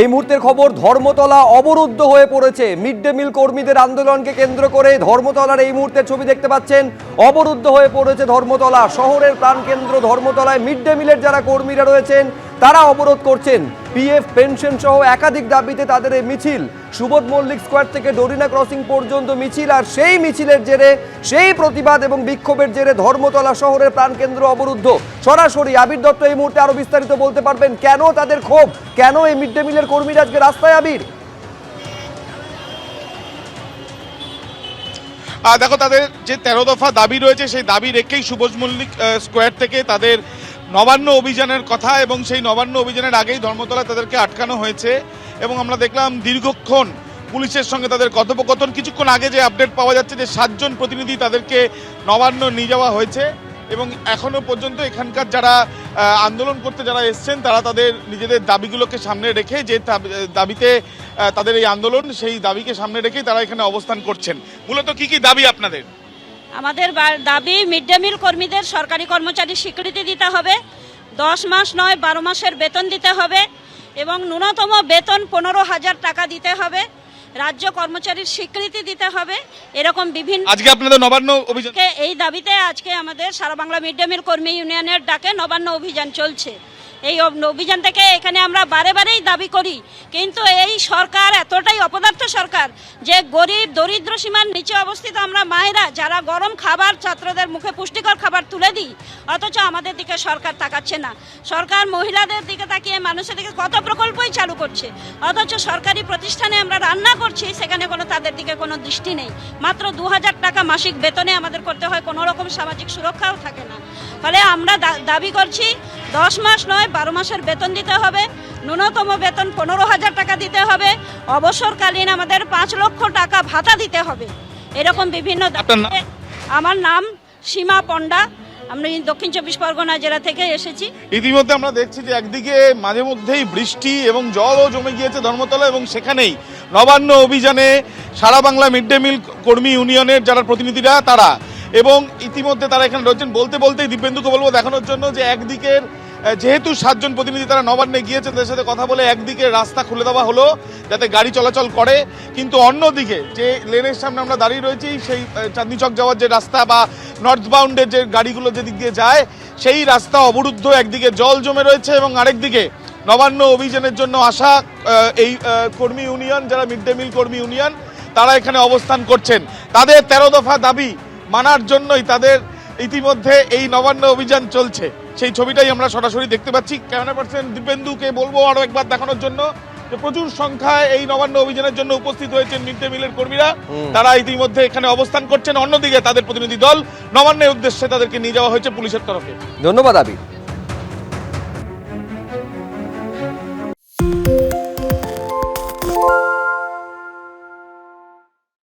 এই মুহূর্তের খবর, ধর্মতলা অবরুদ্ধ হয়ে পড়েছে। মিড ডে মিল কর্মীদের আন্দোলনকে কেন্দ্র করে ধর্মতলার এই মুহূর্তের ছবি দেখতে পাচ্ছেন। অবরুদ্ধ হয়ে পড়েছে ধর্মতলা। শহরের প্রাণকেন্দ্র ধর্মতলায় মিড ডে মিলের যারা কর্মীরা রয়েছেন তারা অবরোধ করছেন। পিএফ, পেনশন সহ একাধিক দাবিতে তাদের এই মিছিল। সুবোধ মল্লিক স্কোয়ার থেকে ডোরিনা ক্রসিং পর্যন্ত মিছিল, আর সেই মিছিলের জেরে, সেই প্রতিবাদ এবং বিক্ষোভের জেরে ধর্মতলা শহরের প্রাণকেন্দ্র অবরুদ্ধ। সরাসরি আবির দত্ত এই মুহূর্তে আরও বিস্তারিত বলতে পারবেন, কেন তাদের ক্ষোভ? কেন এই মিড ডে মিলের কর্মীরা আজকে রাস্তায় আবির? দেখো, তাদের যে তেরো দফা দাবি রয়েছে, সেই দাবি রেখেই সুবোজ মল্লিক স্কোয়ার থেকে তাদের নবান্ন অভিযানের কথা এবং সেই নবান্ন অভিযানের আগেই ধর্মতলা তাদেরকে আটকানো হয়েছে এবং আমরা দেখলাম দীর্ঘক্ষণ পুলিশের সঙ্গে তাদের কথোপকথন। কিছুক্ষণ আগে যে আপডেট পাওয়া যাচ্ছে যে সাতজন প্রতিনিধি তাদেরকে নবান্ন নিয়ে যাওয়া হয়েছে এবং এখনও পর্যন্ত এখানকার যারা আন্দোলন করতে যারা এসছেন, তারা তাদের নিজেদের দাবিগুলোকে সামনে রেখে যে দাবি- দাবিতে তাদের এই আন্দোলন, সেই দাবিকে সামনে রেখেই তারা এখানে অবস্থান করছেন। মূলত কি কি দাবি আপনাদের? আমাদের দাবি মিড ডে মিল কর্মীদের সরকারি কর্মচারী স্বীকৃতি দিতে হবে। দশ মাস নয় বারো মাসের বেতন দিতে হবে এবং ন্যূনতম বেতন পনেরো হাজার টাকা দিতে হবে। রাজ্য কর্মচারীর স্বীকৃতি দিতে হবে। এরকম বিভিন্ন আজকে আপনাদের নবান্ন অভিযান এই দাবিতে আজকে আমাদের সারা বাংলা মিড ডে মিল কর্মী ইউনিয়নের ডাকে নবান্ন অভিযান চলছে। এই অভ- অভিযান থেকে এখানে আমরা বারে বারেই দাবি করি। কিন্তু এই সরকার এতটাই অপদার্থ সরকার যে গরিব, দরিদ্র সীমার নিচে অবস্থিত আমরা মায়েরা যারা গরম খাবার ছাত্রদের মুখে পুষ্টিকর খাবার তুলে দিই, অথচ আমাদের দিকে সরকার তাকাচ্ছে না। সরকার মহিলাদের দিকে তাকিয়ে মানুষের দিকে কত প্রকল্পই চালু করছে, অথচ সরকারি প্রতিষ্ঠানে আমরা রান্না করছি, সেখানে কোনো তাদের দিকে কোনো দৃষ্টি নেই। মাত্র দু হাজার টাকা মাসিক বেতনে আমাদের করতে হয়, কোনো রকম সামাজিক সুরক্ষাও থাকে না। ফলে আমরা দাবি করছি, দশ মাস নয় বারো মাসের বেতন দিতে হবে ন্যূনতম বেতন পনেরো হাজার টাকা দিতে হবে অবসরকালীন আমাদের পাঁচ লক্ষ টাকা ভাতা দিতে হবে। এরকম বিভিন্ন? আমার নাম সীমা পণ্ডা। আমি দক্ষিণ চব্বিশ পরগনা জেলা থেকে এসেছি। ইতিমধ্যে আমরা দেখছি যে একদিকে মাঝে মধ্যেই বৃষ্টি এবং জলও জমে গিয়েছে ধর্মতলা এবং সেখানেই নবান্ন অভিযানে সারা বাংলা মিড ডে মিল কর্মী ইউনিয়নের যারা প্রতিনিধিরা তারা। এবং ইতিমধ্যে তারা এখানে রয়েছেন। বলতে বলতেই দিব্যেন্দুকে বলব দেখানোর জন্য যে একদিকের যেহেতু সাতজন প্রতিনিধি তারা নবান্নে গিয়েছে তাদের সাথে কথা বলে একদিকে রাস্তা খুলে দেওয়া হলো যাতে গাড়ি চলাচল করে। কিন্তু অন্যদিকে যে লেনের সামনে আমরা দাঁড়িয়ে রয়েছি, সেই চাঁদনি চক যাওয়ার যে রাস্তা বা নর্থ বাউন্ডের যে গাড়িগুলো যেদিক দিয়ে যায়, সেই রাস্তা অবরুদ্ধ। একদিকে জল জমে রয়েছে এবং আরেকদিকে নবান্ন অভিযানের জন্য আসা এই কর্মী ইউনিয়ন, যারা মিড ডে মিল কর্মী ইউনিয়ন, তারা এখানে অবস্থান করছেন। তাদের তেরো দফা দাবি মানার জন্যই তাদের ইতিমধ্যে এই নবান্ন অভিযান চলছে। সেই ছবিটাই আমরা সরাসরি দেখতে পাচ্ছি। ক্যামেরা পার্সন দীপেন্দুকে বলব আরও একবার দেখানোর জন্য যে প্রচুর সংখ্যায় এই নবান্ন অভিযানের জন্য উপস্থিত হয়েছেন মিড ডে মিলের কর্মীরা। তারা ইতিমধ্যে এখানে অবস্থান করছেন। অন্যদিকে তাদের প্রতিনিধি দল নবান্নের উদ্দেশ্যে তাদেরকে নিয়ে যাওয়া হয়েছে পুলিশের তরফে। ধন্যবাদ আবির।